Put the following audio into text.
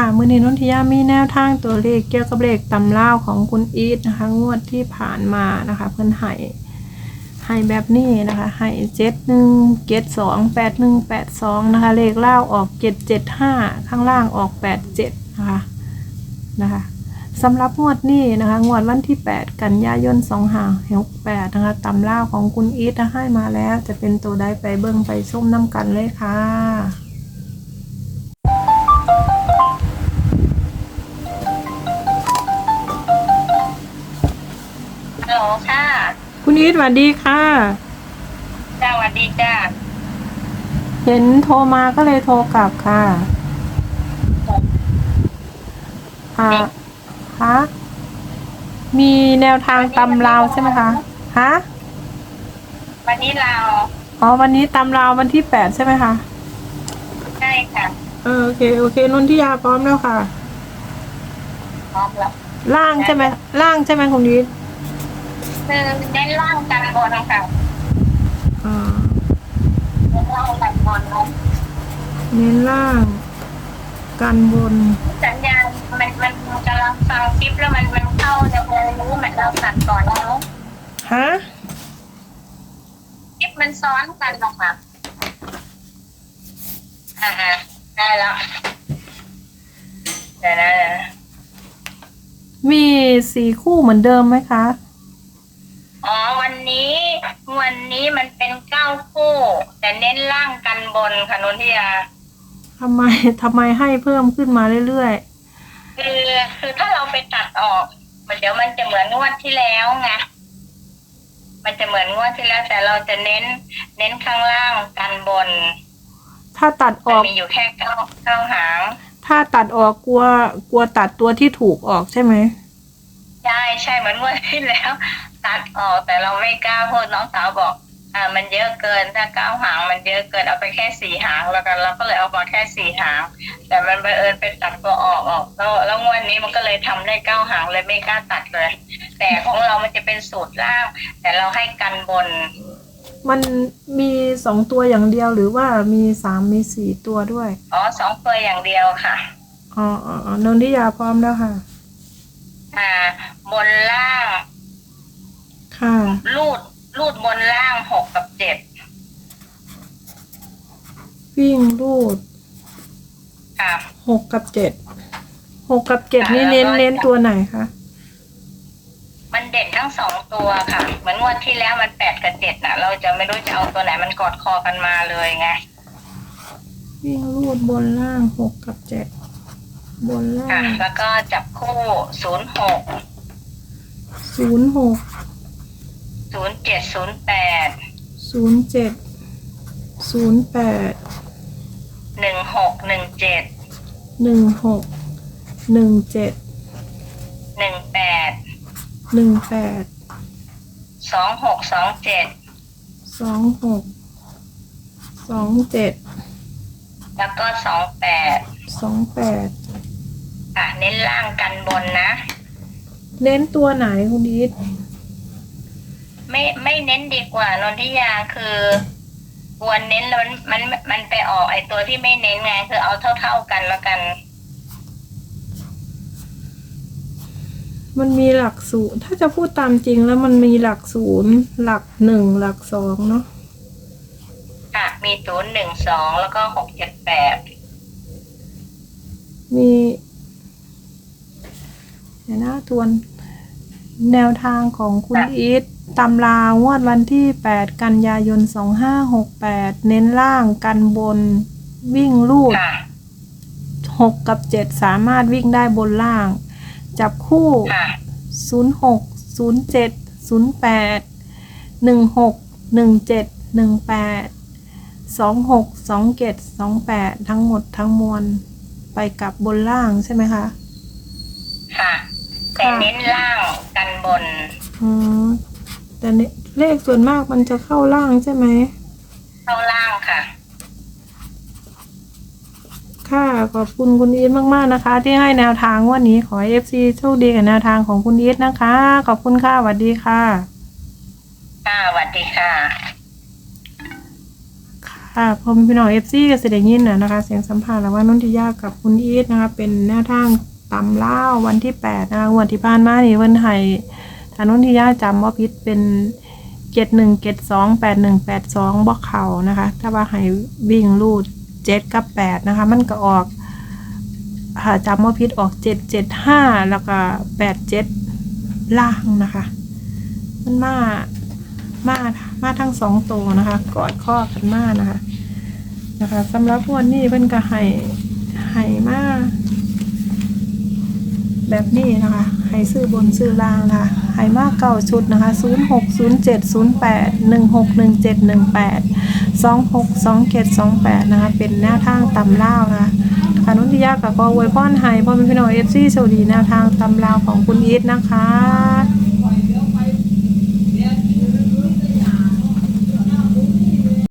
ค่ะมือนี้นนทิยามีแนวทางตัวเลขเกี่ยวกับเลขตำเล่าของคุณอีทนะคะ งวดที่ผ่านมานะคะ เพื่อนให้ให้แบบนี้นะคะให้เจ็ดหนึ่งเจ็ดสองแปดหนึ่งแปดสองนะคะ เลขเล่าออกเจ็ดเจ็ดห้าข้างล่างออกแปดเจ็ดนะคะนะคะสำหรับงวดนี้นะคะงวดวันที่ 8 กันยายน2 5 6 8นะคะตำเล่าของคุณอีทให้มาแล้ว จะเป็นตัวใดไปเบิ่งไปชมน้ำกันเลยค่ะ ค่ะ คุณอีทสวัสดีค่ะจ้าสวัสดีจ้าเห็นโทรมาก็เลยโทรกลับค่ะอ่าฮะมีแนวทางตำราวใช่ไหมคะฮะวันนี้เราอ๋อวันนี้ตำราววันที่แปดใช่ไหมคะใช่ค่ะเออโอเคโอเคนนทิยาพร้อมแล้วค่ะพร้อมแล้วล่างใช่ไหมล่างใช่ไหมคุณอีท คือเน้นล่างกันบนค่ะอ่าเน้นล่างกันบนเนาะเน้นล่างกันบน สัญญาณมันมันกำลังฟังคลิปแล้วมันมันเข้าจะเลยรู้เหมือนเราตัดก่อนแล้วฮะคลิปมันซ้อนกันออกมาอ่าได้แล้วเดี๋ยวนะเดี๋ยวมีสี่คู่เหมือนเดิมไหมคะ นนี้วันนี้มันเป็นเก้าคู่ แต่เน้นล่างกันบนค่ะนนทิยา ทำไมทำไมให้เพิ่มขึ้นมาเรื่อยคือคือถ้าเราไปตัดออก มันเดี๋ยวมันจะเหมือนงวดที่แล้วไงมันจะเหมือนงวดที่แล้ว แต่เราจะเน้น เน้นข้างล่างกันบนๆ ถ้าตัดอมันอก มีอยู่แค่เก้าเก้าหางถ้าตัดออกกลัวกลัวตัดตัวที่ถูกออกใช่ไหม ใช่ใช่เหมือนงวดที่แล้ว ตัดออกแต่เราไม่กล้าพูดน้องสาวบอก อ่า มันเยอะเกินถ้าเก้าหางมันเยอะเกินเอาไปแค่สี่หางแล้วกันเราก็เลยเอามาแค่สี่หาง แต่มันบังเอิญไปตัดตัวออกออกแล้วแล้วงวดนี้มันก็เลยทำได้เก้าหางเลยไม่กล้าตัดเลย แต่ของเรามันจะเป็นสูตรล่าง แต่เราให้กันบน มันมีสองตัวอย่างเดียวหรือว่ามีสามมีสี่ตัวด้วยอ๋อสองตัวอย่างเดียวค่ะอ๋ออ๋ออ๋อนนทิยาพร้อมแล้วค่ะ อ่า บนล่างค่ะ รูดรูดบนล่างหกกับเจ็ดวิ่งรูดค่ะ หกกับเจ็ดหกกับเจ็ดนี่ค่ะเน้นแล้วก็เน้นตัวไหนคะมันเด็ดทั้งสองตัวค่ะ เหมือนงวดที่แล้วมันแปดกับเจ็ดน่ะเราจะไม่รู้จะเอาตัวไหนมันกอดคอกันมาเลยไงวิ่งรูดบนล่างหกกับเจ็ดบนล่าค่ะงแล้วก็จับคู่ศูนย์หกศูนย์หก ศูนย์เจ็ดศูนย์แปดศูนย์เจ็ดศูนย์แปดหนึ่งหกหนึ่งเจ็ดหนึ่งหกหนึ่งเจ็ดหนึ่งแปดหนึ่งแปดสองหกสองเจ็ดสองหกสองเจ็ดแล้วก็สองแปดสองแปดค่ะเน้นล่างกันบนนะ เน้นตัวไหนคุณอีท ไม่ไม่เน้นดีกว่านนทิยาคือควรเน้นแล้วมันมันมันไปออกไอตัวที่ไม่เน้นไงคือเอาเท่าๆกันแล้วกัน มันมีหลักศูนย์ถ้าจะพูดตามจริงแล้วมันมีหลักศูนย์หลักหนึ่งหลักสองเนาะค่ะ มีศูนย์หนึ่งสองแล้วก็หกเจ็ดแปดมีเดี๋ยวนะทวน แนวทางของคุณอีท ตำรางวดวันที่ 8 กันยายน 2568 เน้นล่างกันบนวิ่งลูด ค่ะ 6 กับ 7 สามารถวิ่งได้บนล่าง จับคู่ ค่ะ 06 07 08 16 17 18 26 27 28 ทั้งหมดทั้งมวลไปกับบนล่างใช่ไหมคะ ค่ะ แต่เน้นล่างกันบน อืม แต่เนี่ยเลขส่วนมากมันจะเข้าล่างใช่ไหม เข้าล่างค่ะ ค่ะ ขอบคุณคุณอีทมาก ๆ นะคะ ที่ให้แนวทางวันนี้ขอให้ FC โชคดีกับแนวทางของคุณอีทนะคะ ขอบคุณค่ะสวัสดีค่ะ ค่ะสวัสดีค่ะ ค่ะค่ะพอมีพี่น้องเอฟซีก็สิได้ยินนะนะคะ เสียงสัมภาษณ์ระหว่างนนทิยากับคุณอีทนะคะ เป็นแนวทางตำเล่าววันที่แปดนะคะงวันที่ผ่านมานี่เพิ่นให้ทา อนนทิยาจำว่าพิษเป็นเจ็ดหนึ่งเจ็ดสองแปดหนึ่งแปดสองบอกเขานะคะ ถ้าว่าให้วิ่งรูดเจ็ดกับแปดนะคะ มันก็ออกหาจำว่าพิษออกเจ็ดเจ็ดห้าแล้วก็แปดเจ็ดล่างนะคะ มันมา มา มาทั้งสองตัวนะคะ กอดข้อกันมานะคะ นะคะสำหรับวันนี้เพิ่นก็ให้ให้มา แบบนี้นะคะ ให้ซื้อบนซื้อล่างนะคะให้มากเก่าชุดนะคะศูนย์หกศูนย์เจ็ดศูนย์แปดหนึ่งหกหนึ่งเจ็ดหนึ่งแปดสองหกสองเจ็ดสองแปดนะคะ เป็นแนวทางตำล่าวนะคะคานุทิยากับก็อวยพรให้พ่อเป็นพี่น้องเอฟซีสวัสดีแนวทางตำลาวของคุณอีทนะคะ